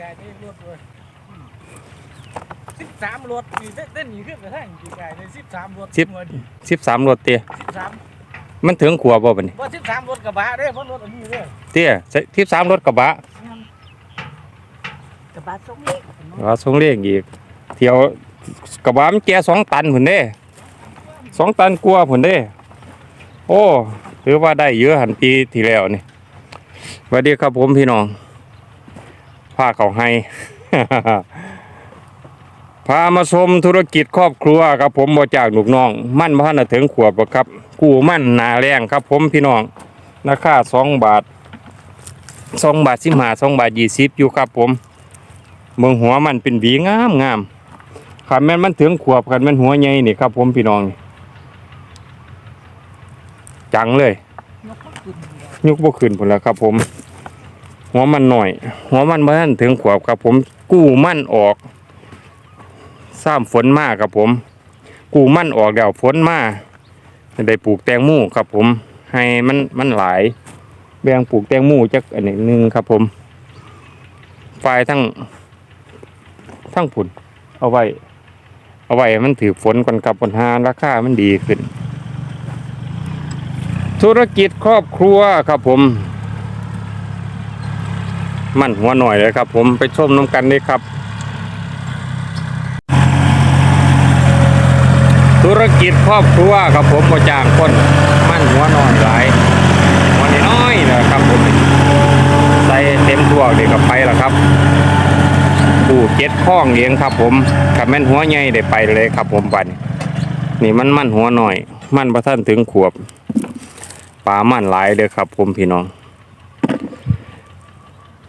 กายได้รถด้วยสิบสามรถนี่เต้นหนีขึ้นกระทั่งปีกายได้สิบสามรถสิบสิบสามรถเตี้ยสิบสามมันถึงขวบบ่บัดนี้ว่าสิบสามรถกระบะเด้เพราะรถอันนี้เด้อเตี้ยสิบสามรถกระบะกระบะสงเล็กว่าส่งเลขอีกเที่ยวกระบะมันแก่สองตันผุนเด้สองตันกลัวาผุนเด้ โอ้ถือว่าได้เยอะหันปีที่แล้วนี่สวัสดีครับผมพี่น้อง พาเขาให้ พามาชมธุรกิจครอบครัวครับผมบ่จากลูกน้อง มั่นพันถึงขวบครับ กู้มั่นนาแรงครับ ผมพี่น้องราคาสองบาทสองบาทสิบห้าสองบาทยี่สิบอยู่ครับผมเมืองหัวมันเป็นหวีงามงามขันแม่นมันถึงขวบขันแม่นหัวใหญ่นี่ครับ ผมพี่น้องจังเลยยุกบ่ขึ้นพุ่นแล้วครับผม หัวมันหน่อย หัวมันบ่ทันถึงขวบครับผม กู้มันออกซ้ำฝนมากครับผม กู้มันออกแล้วฝนมาได้ปลูกแตงโมครับผม ให้มันมันหลายแบ่งปลูกแตงโมจักอันหนึงครับผมฝ่ายทั้งทั้งผุนเอาไว้ เอาไว้มันถือฝนก่อนกับปัญหาราคามันดีขึ้น ธุรกิจครอบครัวครับผม มันหัวหน่อยเลยครับ ผมไปชมน้ำกันเลยครับ ธุรกิจครอบครัวครับผมก็จ้างคนมันหัวหน่อยหลายหัวน้อยนะครับผมใส่เต็มตัวเลยกับไปล้วครับปูเจ็ดข้องเลี้ยงครับ ผมขับแม่นหัวใหญ่ได้ไปเลยครับ ผมปันนี่มันมันหัวหน่อย มันประท่านถึงขวบปลามันหลายเลยครับ ผมพี่น้อง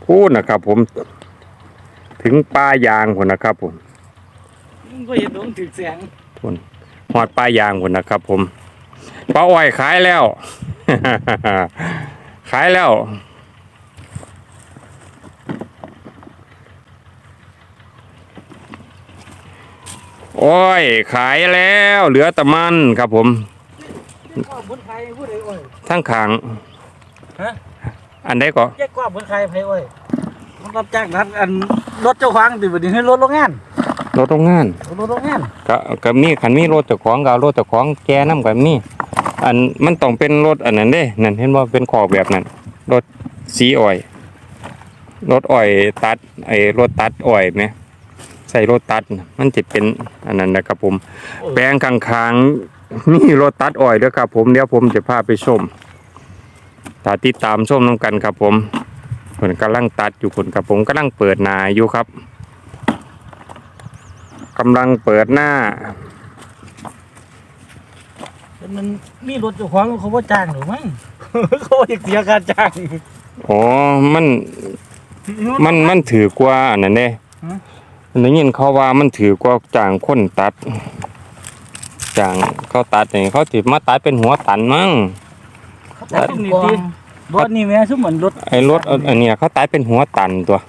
พูดนะครับ ผม ถึงปลายางคนนะครับ ผมมึงก็เห็นดวงถึกแสงพุ่นหอดปลายางคนนะครับ ผมปลาอ้อยขายแล้ว ขายแล้วโอ้ยขายแล้วเหลือแต่มันครับผมก็บนใครพูดไอ้โอ้ยทั้งขางฮะ อันใดก็แยกกว่าบนใครไผโอ้ยมันรับจ้างนั้นอันรถเจ้าของติบัดนี้ให้รถโรงงานรถโรงงานรถโรงงานก็ก็มีคันมีรถเจ้าของก็เอารถเจ้าของแกนำกับมีอันมันต้องเป็นรถอันนั้นเด้นั่นเห็นว่าเป็นขอบแบบนั้นรถสีอ้อยรถอ้อยตัดไอ้รถตัดอ้อยไหมใส่รถตัดน่ะมันจะเป็นอันนั้นนะครับผม แปลงข้างๆมีรถตัดอ้อยด้วยครับผมเดี๋ยวผมจะพาไปชม ถ้าติดตามชมน้ำกันครับผมผลกำลังตัดอยู่ผลครับผมกำลังเปิดนาอยู่ครับกำลังเปิดหน้าแต่มันมีรถเจ้าของเขาบ่จ้างหรือมั้งเขาบ่อยากเสียค่าจ้างอ๋อมันมันมันถือกว่าอันนั้นเด้ฮะได้ยินเขาว่ามันถือกว่าจ้างคนตัดจ้างเขาตัดนี่เขาติดมาตัดเป็นหัวตันมั้งเขาตัดนี่ติร ถนี่แม่ซุเหมือนรถไอ้รถอันอันเนี้ยเขาตัดเป็นหัวตันตัว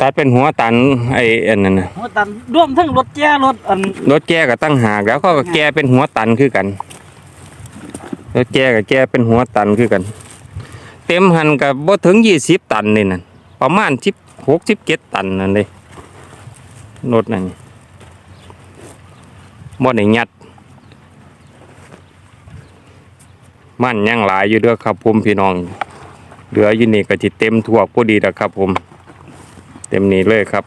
ตัดเป็นหัวตันไอ้อันนั้นน่ะหัวตันรวมทั้งรถแจ้รถอันรถแกก็ตั้งหากแล้วเขาก็แกเป็นหัวตันคือกันรถแกกับแกเป็นหัวตันคือกัน เต็มหันกับบ่ถึงยี่สิบตันนี่นั่นประมาณสิบหกสิบเจ็ดตันนั่นเลยรถนั่นบ่ได้ยัด มันยังหลายอยู่เด้อครับผมพี่น้องเหลืออยู่นี่ก็จิเต็มทั่วพอดีแล้วครับผม เต็มนี้เลยครับ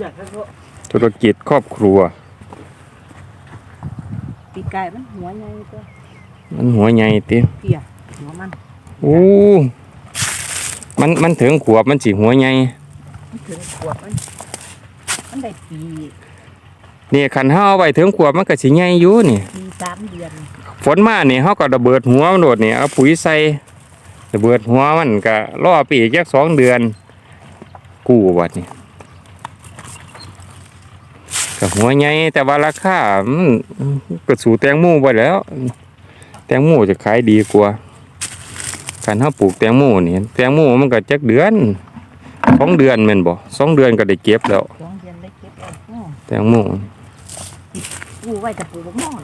อยากให้เขาธุรกิจครอบครัวปีกไก่มันหัวใหญ่ตัวมันหัวใหญ่ติเกี่ยหัวมันอู้มันมันถึงขวบมันสิหัวใหญ่มันถึงขวบมันมันได้ปี นี่คันเฮาเอาไว้ถึงขวบมันก็สิใหญ่อยู่นี่ปีสามเดือนฝนมานี่เฮาก็ระเบิดหัวมันโดดนี่เอาปุ๋ยใส่ระเบิดหัวมันก็รอปีอีกจักสองเดือน กู้บัดนี่ก็หัวใหญ่แต่ว่าราคามันก็สู่แตงโมไปแล้ว แตงโมจะขายดีกว่าคันเฮาปลูกแตงโมนี่แตงโมมันก็จักเดือนสองเดือนแม่นบ่สองเดือนก็ได้เก็บแล้วสองเดือนได้เก็บแล้วอ้อแตงโม กูไว้แต่ปลูกบักม่อน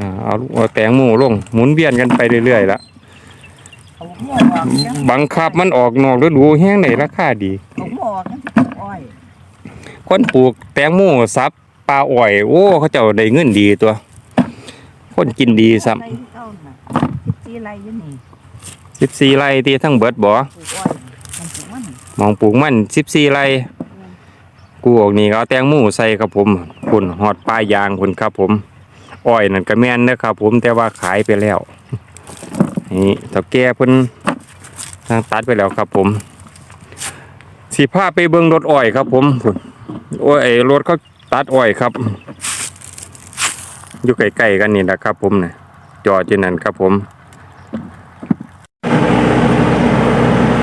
อ่าเอาเอาแตงโมลงหมุนเวียนกันไปเรื่อยๆละเอาหม้อออกจังบังคับมันออกนอกฤดูแห้งได้ราคาดี เอาหม้อออกจังสิอ้อยคนปลูกแตงโมซับปลาอ้อย โอ้ เขาเจ้าได้เงินดีตัว คนกินดีซ้ไรที่เก้าน่ะสิบสี่ไรอยู่นี่ำสิบสี่ไร่ที่ทั้งเบิดบ่ปลูกอ้อยมันปลูกมันหมองปลูกมันสิบสี่ไร่กูออกนี่ก็เอาแตงโมใส่ครับผม คุณหอดปลายยางคุณครับผม อ้อยนั่นก็แม่นเด้อครับผมแต่ว่าขายไปแล้ว นี่เถ้าแก่เพิ่นทางตัดไปแล้วครับผม สีผ้าไปเบิ่งรถอ้อยครับผมโอ้ยไอ้รถเขาตัดอ้อยครับ อยู่ใกล้ๆกันนี่แหละครับผมนะจอดที่นั่นครับผม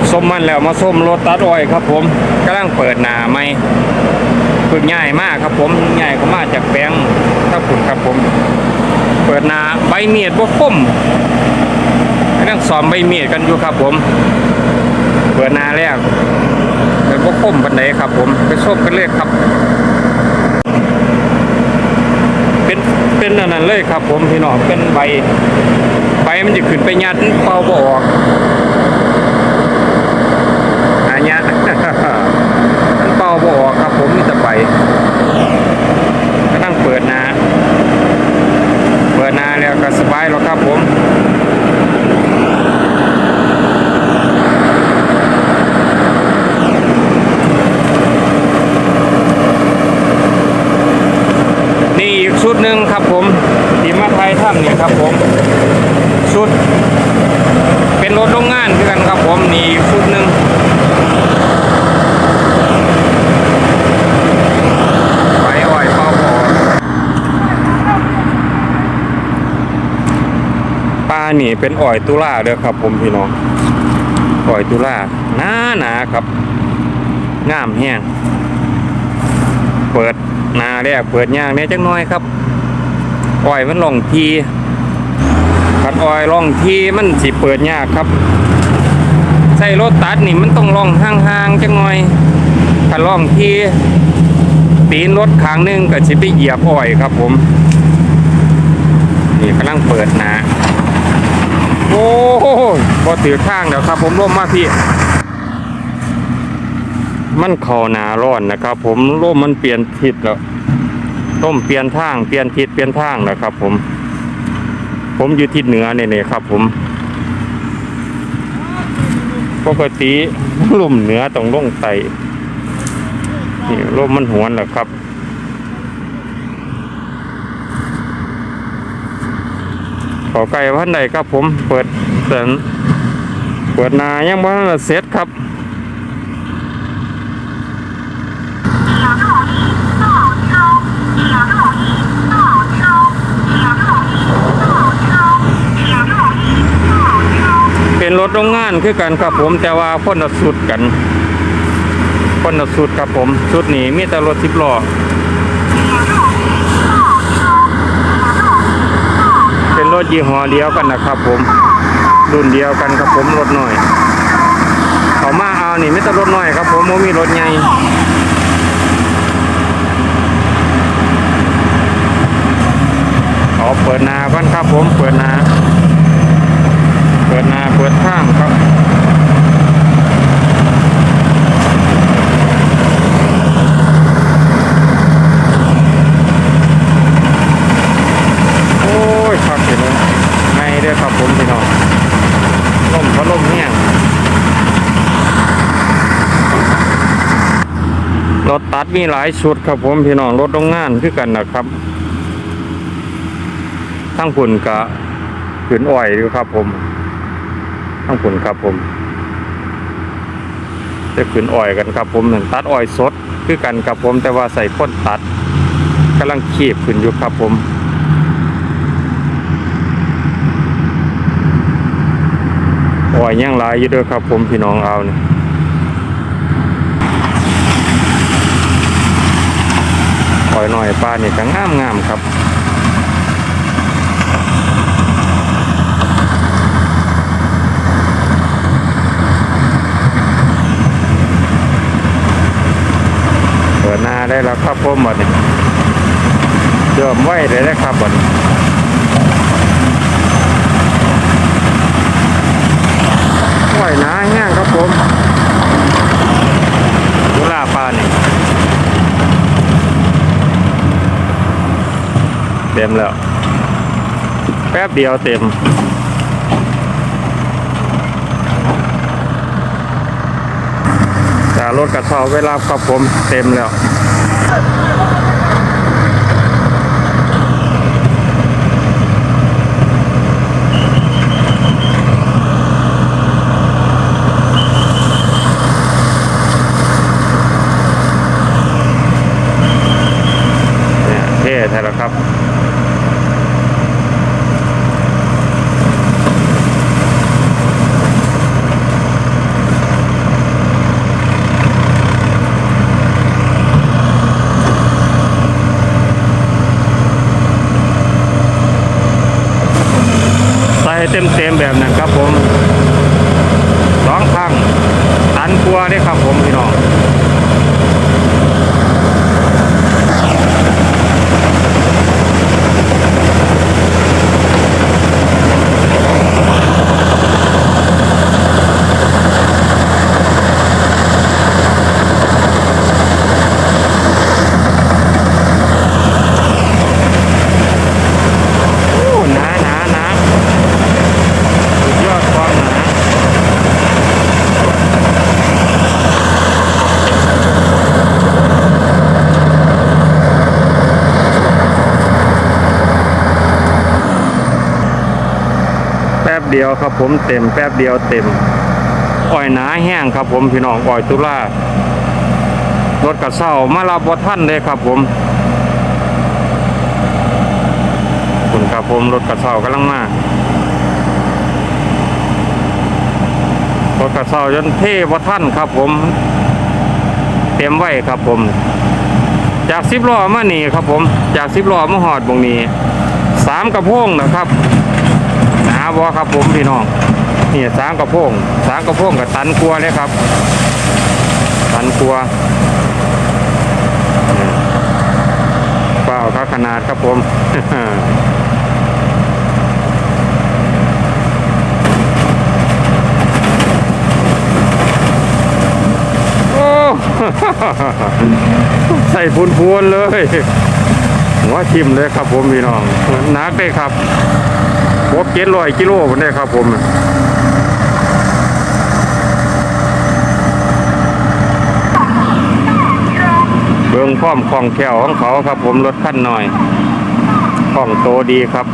ส้มมันแล้วมาส้มรถตัดอ้อยครับผมกำลังเปิดหนาไหม ฝึกง่ายมากครับผมง่ายก็มาจากแปลงถ้าฝุ่นครับผม เปิดนาใบเมียดบ่คมกำลังสอนใบเมียดกันอยู่ครับผม เปิดนาแล้วเป็นบ่คมปันไดครับผมไปส้มกันเลยครับ เป็นเป็นอันนั้นเลยครับผมพี่น้องเป็นใบ ใบมันจะขึ้นไปยัดเป่าบออกอันเนี้ย มันเป่าบ่ออกครับผมมีแต่ใบก็นั่งเปิดนาเปิดนาแล้วก็สบายแล้วครับผมนี่อีกชุดหนึ่งครับผมทีมาไทยถ้ำนี่ครับผมชุด เป็นรถโรงงานคือกันครับผมนี่อีกชุดหนึ่งไปอ้อยเป้าพอปลานี่เป็นอ้อยตุลาเด้อครับ ผมพี่น้องอ้อยตุลาหนาหนาครับงามแห้งเปิดหนาแรกเปิดย่างเนี่ยจังน้อยครับอ้อยมันล่องทีขัดอ้อยล่องทีมันสิเปิดยากครับใส่รถตัดนี่มันต้องล่องห่างๆจังน้อยถ้าล่องทีตีนรถขางหนึงก็สิไปเหยียบอ้อยครับผมนี่กำลังเปิดหนา โอ้โหพอถือข้างเดี๋ยวครับ ผมร่มมาพี่ มันเข่าหนาร้อนนะครับ ผมลมมันเปลี่ยนทิศแล้วต้มเปลี่ยนทางเปลี่ยนทิศเปลี่ยนทางนะครับ ผม ผมอยู่ทิศเหนือเนี่ยครับ ผมปกติลมเหนือต้องลงไตนี่ลมมันหวนแหละครับ ขอไก่พันใดครับผมเปิดเปิดเปิดนายังบ่ทันเสร็จครับเป็นรถโรงงานคือกันครับผม แต่ว่าคนสุดกันคนสุดครับผมสุดนี้มีแต่รถสิบล้อเป็น รถยี่ห้อเดียวกันนะครับ ผมรุ่นเดียวกันครับผมรถหน่อยเขามาเอานี่ไม่ต้องรถหน่อยครับ ผมโมมีรถใหญ่ขอเปิดนาก่อนครับ ผมเปิดนา เปิดนาเปิดข้างครับ โอ้ยครับเห็นเลยไม่เด้อครับผมพี่น้องลมพัดลมแห้งรถตัด มีหลายชุดครับผมพี่น้องรถโรงงานคือกันนะครับ ทั้งผุนกะขืนอ้อยดูครับ ผม ทั้งผุนครับผม จะขืนอ้อยกันครับ ผมหนึ่งตัดอ้อยสดคือกันครับผม แต่ว่าใส่พ่นตัดกำลังขีบขึ้นอยู่ครับผมอ้อยย่างหลายอยู่ด้วยครับ ผมพี่น้องเอาเนี่ย อยหน่อยปลาเนี่ยก็งามงามๆครับเปิดหน้าได้แล้วครับผมหมดนี่เดิมไว้เลยนะครับหมดนี้อยหนาแห้งครับผมกุหลาปลานี่เต็มแล้ว แป๊บเดียวเต็ม แต่รถกระชอเวลาครับผมเต็มแล้ว เนี่ยเท่ใช่แล้วครับ ใส่ เต็มเต็มๆแบบนั้นครับผมสองพังตันกลัวได้ครับผมพี่น้อง โอ้หนาหนาหนาสุดยอดความหนาแป๊บ เดียวครับผมเต็มแป๊บเดียวเต็มอ้อยหนาแห้งครับผมพี่น้องอ้อยตุลารถกระเซ้ามารับท่านเลยครับผมคุณครับผมรถกระเช้ากำลังมารถกระเช้าจนเท่ว่าท่านครับผม เต็มไว้ครับผม จากสิบล้อมานี่ครับผม จากสิบล้อมาหอดบงนี้สามกระพงนะครับ บอครับผมพี่น้องนี่สามกระโพงสามกระโพงกับตันกลัวเลยครับ ตันกลัวเปล่าครับขนาดครับผมโอ้ใส่พูนพวนเลยหัวทิมเลยครับผมพี่น้องหนักเลยครับ กเจ็ดร้อยกิโลผมได้ครับผมเบิ้งพร้อมคล่องแถวของเขาครับผมรถขั้นหน่อยคล่องโตดีครับ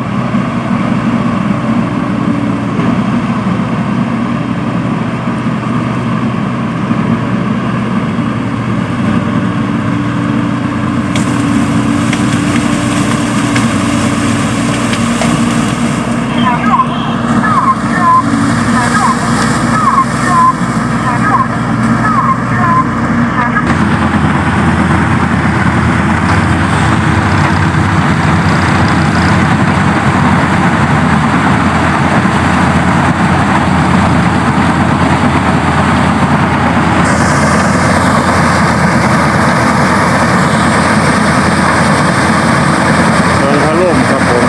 เมืองพะลุ่มครับผม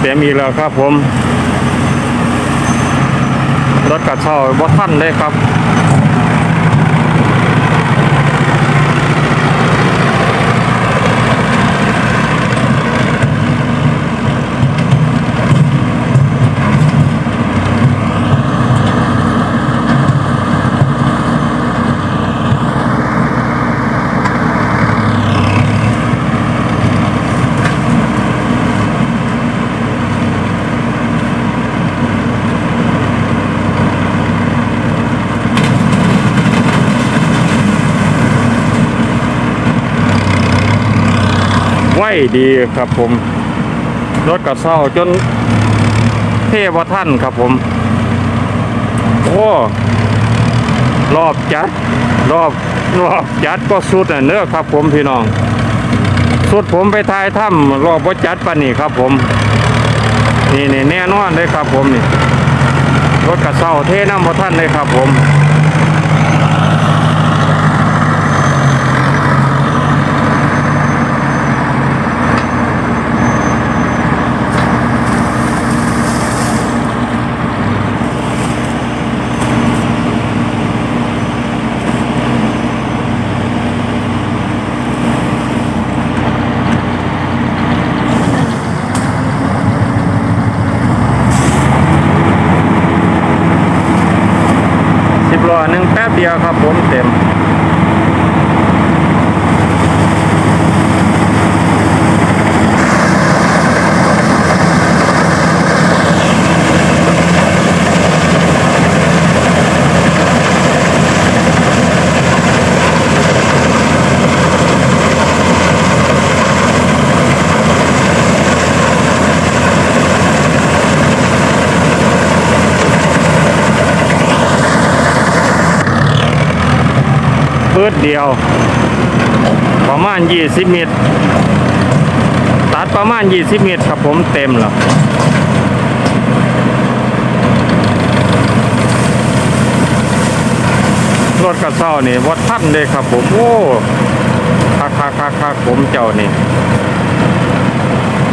เต็ มอีกแล้วครับผม รถกระเช้าบ่ทันเลยครับ ดีครับผม รถกระเช้าจนเทวท่านครับผม โอ้รอบจัด รอบรอบจัดก็สุดเนื้อครับผมพี่น้อง สุดผมไปทายถ้ำรอบว่าจัดปานนี่ครับผม นี่นี่แน่นอนเลยครับผมนี่รถกระเซ้าเทน้ำพอท่านเลยครับผม สิบล้อหนึ่งแป๊บเดียวครับผมเต็ม พืชเดียว ประมาณ 20 เมตร ตัดประมาณ 20 เมตรครับผมเต็มแล้วรถกระเซ้านี่วัดท่านเลยครับผม โอ้คักคักคักคักผมเจ้านี่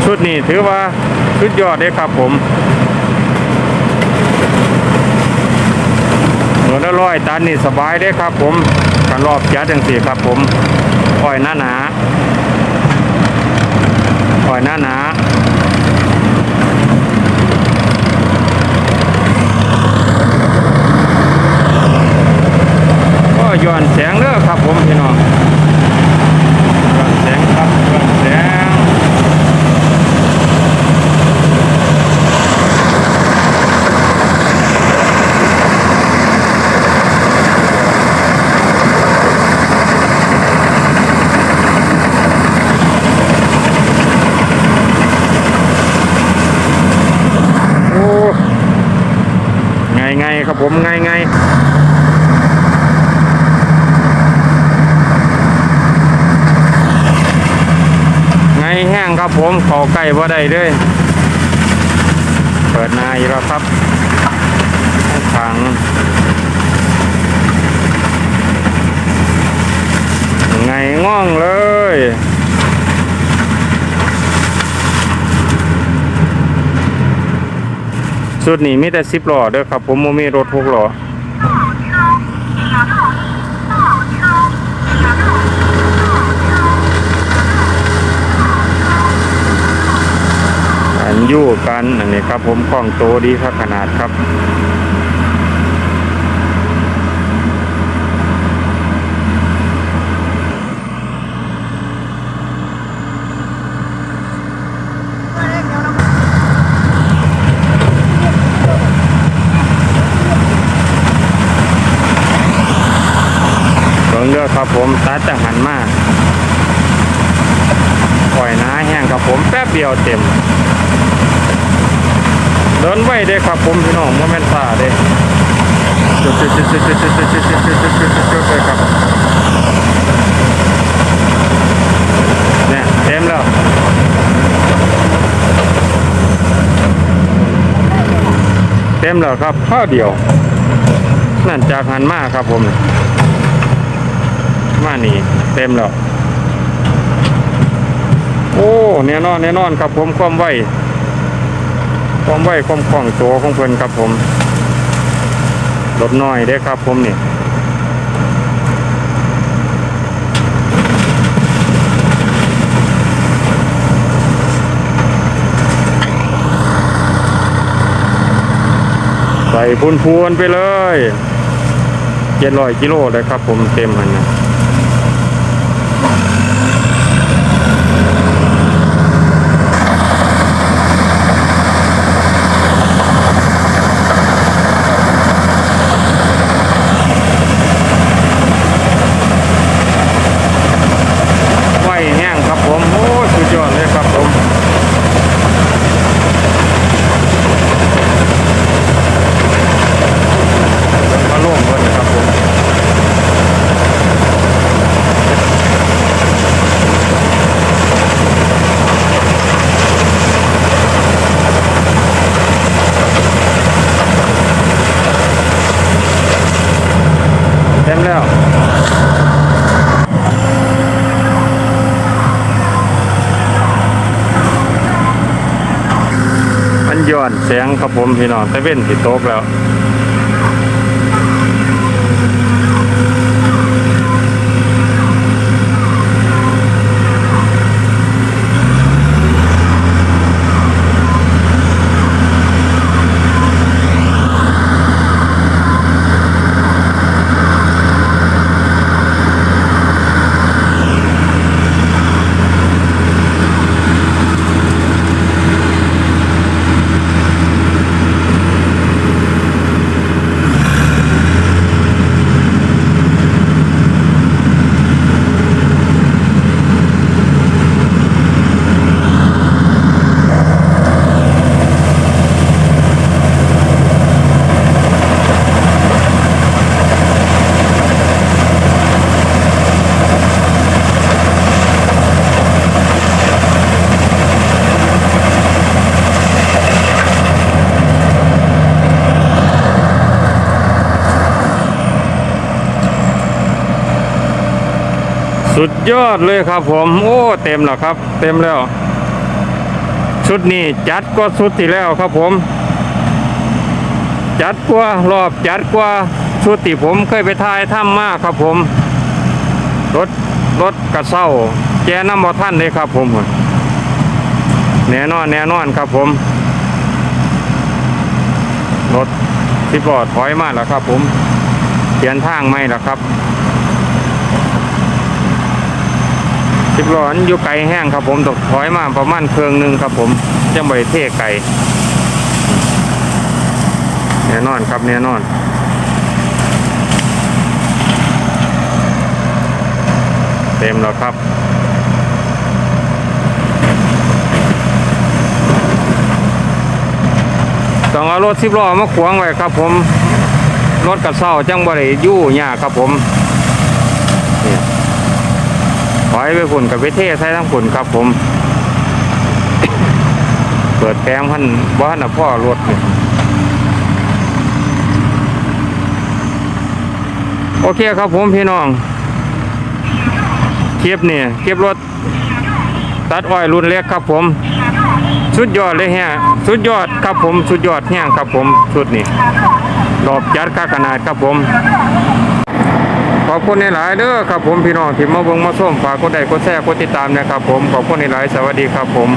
ชุดนี้ถือว่าชุดยอดเลยครับผม ร้อยตันนี่สบายได้ครับ ผมกระรอบยัดจังสี่ครับ ผมอ้อยหน้าหนาอ้อยหน้าหนาก็ย้อนแสงเด้อครับ ผมพี่น้องย้อนแสงครับย้อนแสง โอ้ไงไงครับ ผมไงไงไงแห้งครับผมขอไก่ว่าได้เลย เปิดนาอีกแล้วครับขังไงง่องเลย สุดนี้มีแต่สิบล้อเด้อครับผมโมมีรถหกล้ออันยู่กันอันนี้ครับผมคล่องโตดีครับขนาดครับ เบิ่งเด้อ ครับผมตัดจะหันมาปล่อยน้าแห้งครับผมแป๊บเดียวเต็ม เดินไว้เด้ครับผมพี่น้องโมเมนต์ซาเด้จุดจุดจุดจุดจุดจุดจุดจุดจุดจุดจุดจุดจุดเลยครับเนี่ยเต็มแล้วเต็มแล้วครับข้าวเดียว นั่นจากหันมาครับผม มานี่ เต็มแล้ว โอ้แน่นอนแน่นอนครับผมความไวความไวความคล่องตัวของเพิ่นครับผมลดน้อยได้ครับผมนี่ใส่พูนพวนๆไปเลย เจ็ดร้อยกิโลเลยครับผมเต็มมันนะ ไหวแห้งครับผม โอ้สุดยอดเลยครับผม มาล่วงเลยครับผม อนแสงครับผมพี่น้องตะเว้นสิตกแล้ว ยอดเลยครับผม โอ้เต็มแล้วครับ เต็มแล้ว ชุดนี้จัดก็ชุดที่แล้วครับผม จัดกว่ารอบจัดกว่าชุดที่ผมเคยไปถ่ายถ้ำมากครับผม รถรถกระเซ้าแกน้ำบ่ท่านเลยครับผมแน่นอนแน่นอนครับผม รถที่ปลอดถอยมากแล้วครับผมเปลี่ยนทางไม่แล้วครับ สิบล้ออันอยู่ไกลแห้งครับผมตกถอยมาประมาณเครื่องหนึ่งครับผมจังบเทไก่แน่นอนครับแน่นอนเต็มแล้วครับต้องเอารถสิบล้อมาขวางไว้ครับผมรถกระเซ้าจังบริยู่ยากครับผม ถอยไปฝุ่นกับไปเทใช้ทั้งฝุ่นครับผม เปิดแพงพันบ้านพ่อรถนี่โอเคครับผมพี่น้องเก็บเนี่ยเก็บรถ ตัดอ้อยรุ่นเล็กครับผม สุดยอดเลยฮะสุดยอดครับผม สุดยอดแห้งครับผมชุดนี้ดอกจัดค่าขนาดครับผม ขอบคุณในหลายเด้อครับผมพี่น้องที่มาเบิ่งมาส้มฝากกดไลค์กดแชร์กดติดตามนะครับผมขอบคุณในหลายสวัสดีครับผม